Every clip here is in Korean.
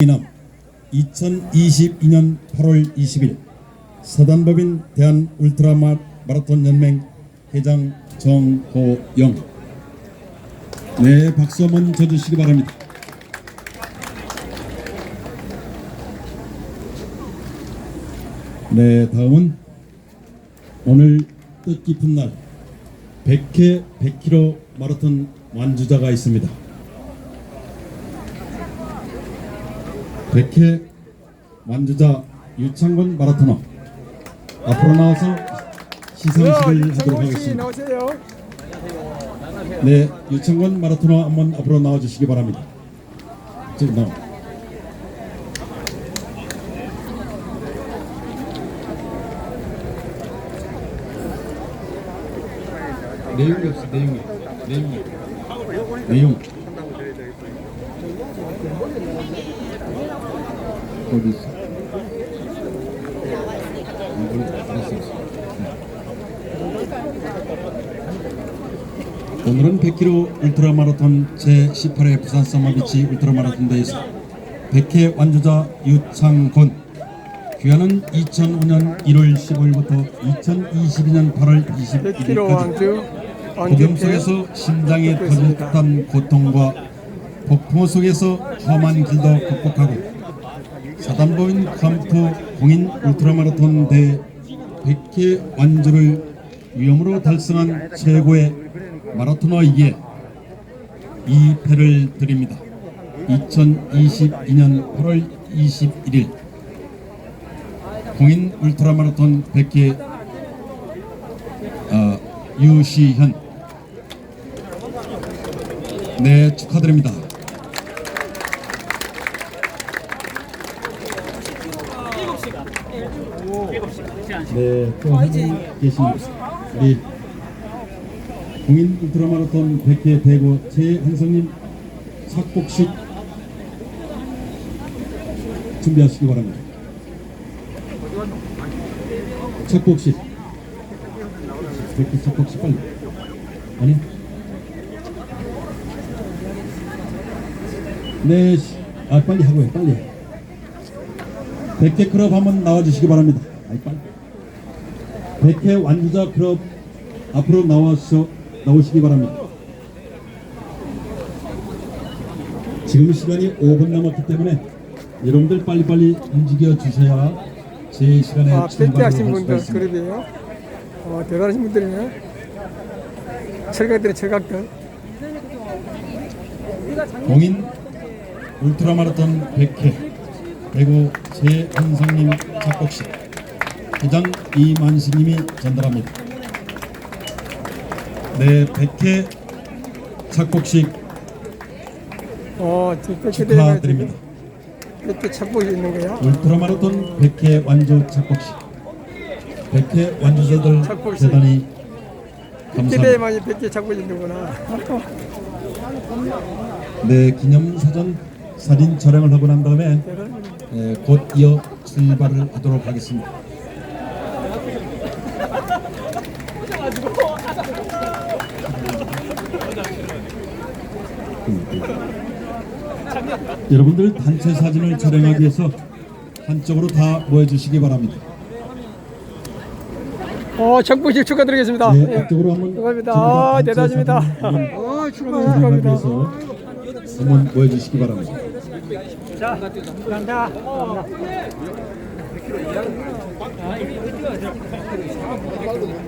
이남 2022년 8월 20일 서단법인 대한 울트라 마- 마라톤 연맹 회장 정호영 네 박수 한번 쳐주시기 바랍니다. 네 다음은 오늘 뜻깊은 날 100회 100km 마라톤 완주자가 있습니다. 100회 완주자 유창권 마라토너 앞으로 나와서 시상식을 하도록 하겠습니다. 네, 유창권 마라토너 한번 앞으로 나와 주시기 바랍니다. 지금 나와. 내용이 없어, 내용이. 내용이. 내용. 어디 있어? 이걸 알았어. 오늘은 100km 울트라 마라톤 제18회 부산 서머비치 울트라 마라톤 대회에서 100회 완주자 유창곤 귀하는 2005년 1월 15일부터 2022년 8월 100km 21일까지 왕주 고병 속에서 심장에 터질 듯한 고통과 폭풍우 속에서 험한 길도 극복하고 사단법인 캄프 공인 울트라마라톤 대회 100회 완주를 위험으로 달성한 최고의 마라토너에게 이 패를 드립니다. 2022년 8월 21일 공인 울트라마라톤 100회 어, 유시현 네 축하드립니다. 네, 또한분 계십니다. 우리 공인 울트라 마라톤 100회 대구 최한성님 착복식 준비하시기 바랍니다. 착복식. 100회 착복식 빨리. 아니? 네, 시- 아 빨리 하고요, 빨리. 100회 클럽 한번 나와주시기 바랍니다. 아이 빨리. 100회 완주자 클럽 앞으로 나와서 나오시기 바랍니다. 지금 시간이 5분 남았기 때문에 여러분들 빨리빨리 움직여 주셔야 제 시간에 아, 출발을 밴드 할 하신 수가 분들 있습니다. 그룹이에요. 어, 대단하신 분들이네. 철각들이 철각들. 공인 울트라 마라톤 100회 대구 최한성님 작곡식 회장 이만식님이 전달합니다. 네, 100회 작곡식 어, 축하드립니다. 이렇게 찾고 있는 거야. 울트라 마라톤 100회 완주 작곡식 100회 완주자들 작곡식. 대단히 감사합니다. 기대만이 100개 찾고 있는구나. 네, 기념사전 사진 촬영을 하고 난 다음에 에, 곧 이어 출발을 하도록 하겠습니다. 여러분들 단체 사진을 촬영하기 위해서 한쪽으로 다 모여주시기 바랍니다. 어, 정부식 축하드리겠습니다. 네, 예. 앞쪽으로 한번 축하합니다. 아, 대단하십니다. 축하, 축하합니다. 위해서 한번 모여주시기 바랍니다. 자, 감사합니다.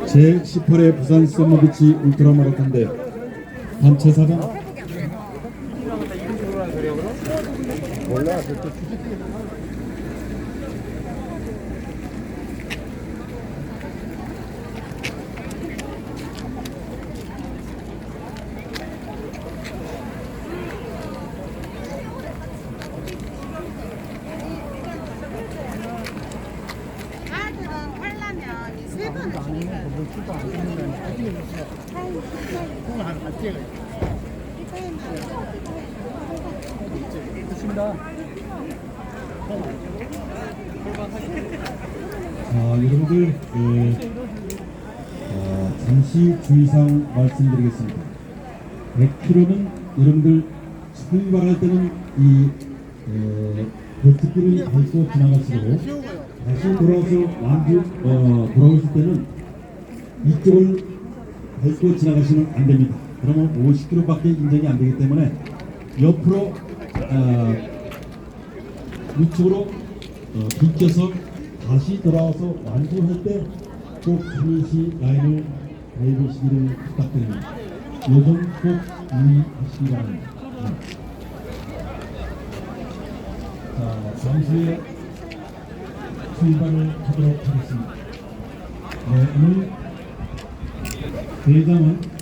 제 18회 부산 서머비치 울트라 마라톤 대 단체 사 전 아들은 하려면 이세 번을 주는 자, 여러분들 예, 어, 잠시 주의사항 말씀드리겠습니다. 100km는 여러분들 출발할 때는 이 에, 벽지길을 밟고 지나갈수록 다시 돌아와서 완주 어, 돌아오실 때는 이쪽을 밟고 지나가시면 안 됩니다. 그러면 50km밖에 인정이 안 되기 때문에 옆으로 어, 우측으로 어, 비껴서 다시 돌아와서 완주할 때꼭 반드시 라인을 밟으시기를 부탁드립니다. 요점 꼭 유의하시기 바랍니다. 네. 자, 잠시 후에 출발을 하도록 하겠습니다. 네, 오늘 대장은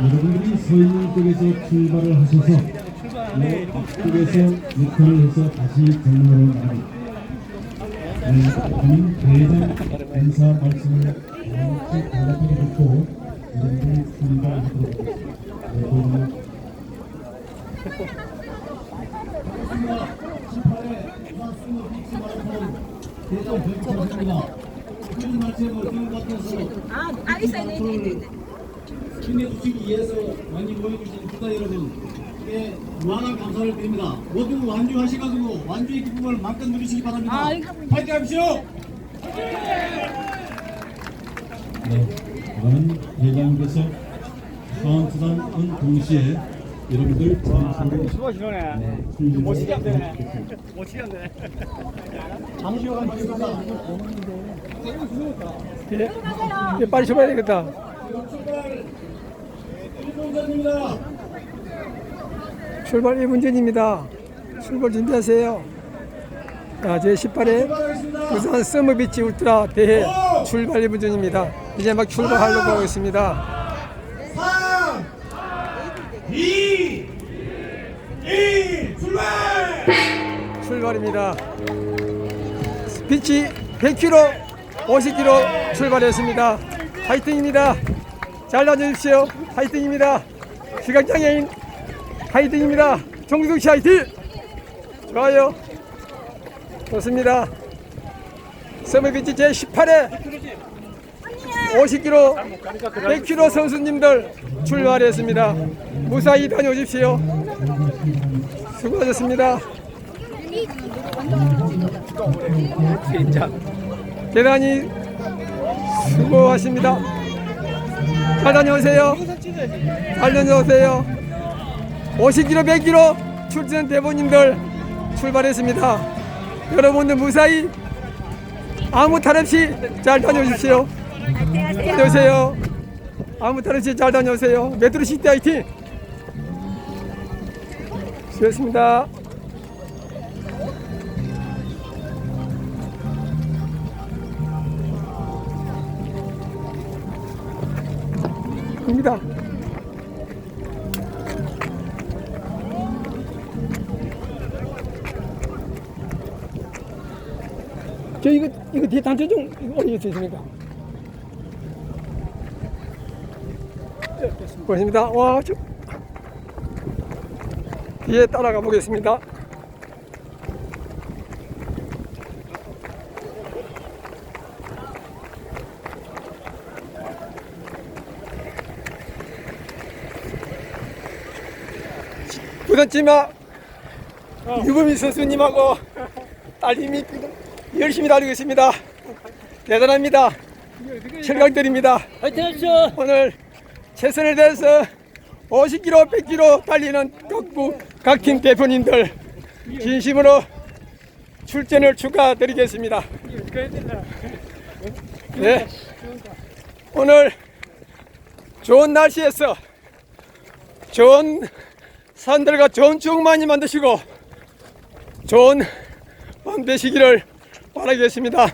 여러분들이 서 있는 쪽에서 출발을 하셔서 이 앞쪽에서 유턴을 해서 다시 정문으로 나갑니다. 네, 저는 대장 인사 말씀을 잠시 간략하게 듣고 여러분들이 출발하도록 하겠습니다. 네, 아, 아 있어요. 네, 네, 네. 네. 힘내주시기 위해서 많이 모여주신 국가 여러분, 께 무한한 감사를 드립니다. 모두 완주하셔가지고 완주의 기쁨을 마음껏 누리시기 바랍니다. 아, 파이팅 하십시오! 네, 그러면 대장께서 카운트다운 동시에 여러분들 수고하시네. 못치게 안 되네. 멋지게 안 되네. 예, 예, 빨리 줘봐야 되겠다. 일본전입니다. 출발 1분 전입니다. 출발 준비하세요. 자, 제 18회 출발하겠습니다. 부산 서머비치 울트라 대회 출발 1분 전입니다. 이제 막 출발하려고 하고 있습니다. 3, 2, 1, 출발! 출발입니다. 비치 100km, 50km 출발했습니다. 파이팅입니다. 잘 다녀주십시오. 파이팅입니다. 시각장애인 파이팅입니다. 정수동 씨 파이팅! 좋아요. 좋습니다. 서머비치 제 18회 50km, 100km 선수님들 출발했습니다. 무사히 다녀오십시오. 수고하셨습니다. 대단히 수고하십니다. 잘 다녀오세요. 잘 다녀오세요. 50km, 100km 출전 대본님들 출발했습니다. 여러분들 무사히 아무 탈 없이 잘 다녀오십시오. 다녀오세요. 아무 탈 없이 잘 다녀오세요. 메트로 시티 화이팅! 수고했습니다. 입니다. 저 이거 이거 뒤에 단체 좀 올릴 수 있습니까? 고맙습니다. 와, 저 뒤에 따라가 보겠습니다. 부산지마 유범희 선수님하고 딸님이 열심히 달리고 있습니다. 대단합니다. 철강들입니다. 오늘 최선을 다해서 50km, 100km 달리는 각국 각팀 대표님들 진심으로 출전을 축하드리겠습니다. 네. 오늘 좋은 날씨에서 좋은 산들과 좋은 추억 많이 만드시고 좋은 밤 되시기를 바라겠습니다.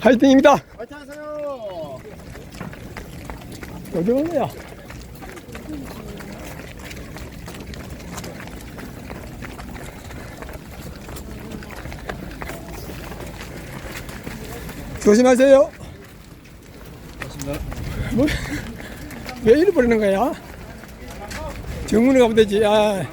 화이팅입니다. 파이팅 하세요! 온 거야? 조심하세요. 뭐, 왜 이래 버리는 거야? 정문에 가면 되지. 아.